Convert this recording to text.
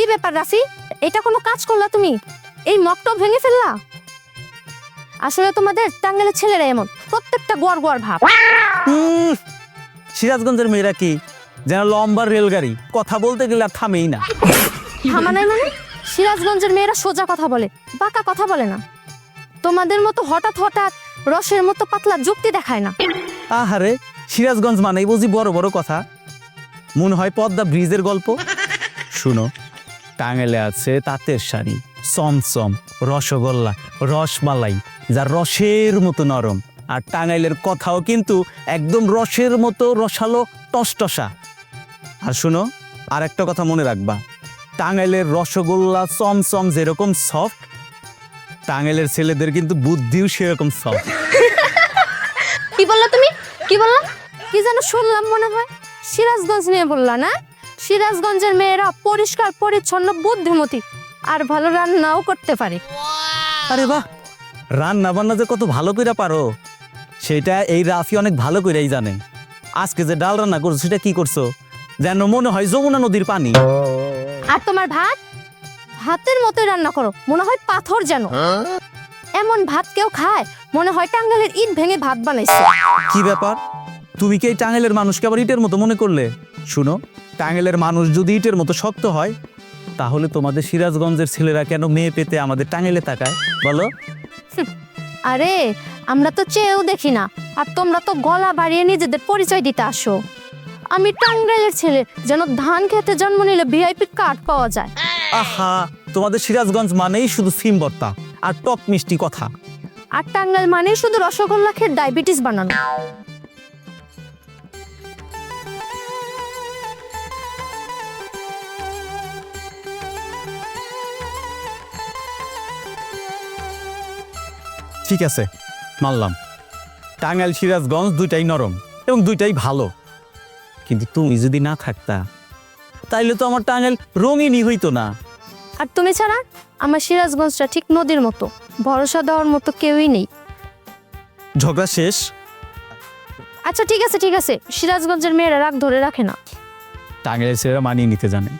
কি ব্যাপার রাফি? এটা কোনো কাজ করলা তুমি? এই মকটক ভেঙে ফেললা? আসলে তোমাদের টাঙ্গালের ছেলেরা এমন প্রত্যেকটা গোয়ার গোয়ার ভাব। সিরাজগঞ্জের মেয়েরা কি যেন লম্বা রেলগাড়ি কথা বলতে গেলে আর থামেই না। থামানাই মানে? সিরাজগঞ্জের মেয়েরা সোজা কথা বলে বাঁকা কথা বলে না। তোমাদের মতো হঠাৎ হঠাৎ রসের মতো পাতলা যুক্তি দেখায় না। আহারে সিরাজগঞ্জ মানেই বুঝি বড় বড় কথা। মনে হয় পদ্মা ব্রিজের গল্প। শুনো। টাঙ্গেলে আছে তাঁতের শাড়ি, চমচম, রসগোল্লা, রসমালাই, যা রসের মতো নরম। আর টাঙ্গাইলের কথাও কিন্তু একদম রসের মতো রসালো টসটসা। আর শুনো আর একটা কথা মনে রাখবা। টাঙ্গাইলের রসগোল্লা, চমচম যেরকম সফট টাঙ্গাইলের ছেলেদের কিন্তু বুদ্ধিও সেরকম সফট কি বললা তুমি? কি বললা? কি যেন শুনলাম মনে হয়। সিরাজগঞ্জ নিয়ে বললা না? সিরাজগঞ্জের মেয়েরা পরিষ্কার পরিচ্ছন্ন বুদ্ধিমতী। আর ভালো রান্নাও করতে পারে। আরে বাহ! রান্না বান্না যে কত ভালো করে পারো। সেটা এই রাফি অনেক ভালো করেই জানে। আজকে যে ডাল রান্না করছ সেটা কি করছ? যেন মনে হয় যমুনা নদীর পানি। আর তোমার ভাত? ভাতের মতোই রান্না করো। মনে হয় পাথর যেন। এমন ভাত কেউ খায় মনে হয় টাঙ্গালের ইট ভেঙে ভাত বানাইছে। কি ব্যাপার? তুমি কি এই টাঙ্গেলের মানুষকে আবার ইটের মতো মনে করলে? শুনো টাঙ্গেলের মানুষ যদি ইটের মতো শক্ত হয় তাহলে তোমাদের সিরাজগঞ্জের ছেলেরা কেন মেয়ে পেতে আমাদের টাঙ্গেলে তাকায়? বলো। আরে আমরা তো চেয়েও দেখি না আর তোমরা তো গলা বাড়িয়ে নিজেদের পরিচয় দিতে আসো। আমি টাঙ্গাইলের ছেলে যেন ধান খেতে জন্ম নিলে ভিআইপি কার্ড পাওয়া যায়। আহা তোমাদের সিরাজগঞ্জ মানেই শুধু সিম ভর্তা আর টক মিষ্টি কথা। আর টাঙ্গাইল মানেই শুধু রসগোল্লা খেয়ে ডায়াবেটিস বানানো। ঠিক আছে মানলাম। টাঙ্গাইল সিরাজগঞ্জ দুইটাই নরম এবং দুইটাই ভালো। কিন্তু তুমি যদি না থাকতা তাইলে তো আমার টাঙ্গাইল রঙিনই হইতো না। আর তুমি ছাড়া আমার সিরাজগঞ্জটা ঠিক নদীর মতো ভরসা দেওয়ার মতো কেউই নেই। ঝগড়া শেষ? আচ্ছা ঠিক আছে ঠিক আছে। সিরাজগঞ্জের মেয়েরা রাগ ধরে রাখে না। টাঙ্গাইলের ছেলেরা মানিয়ে নিতে জানে।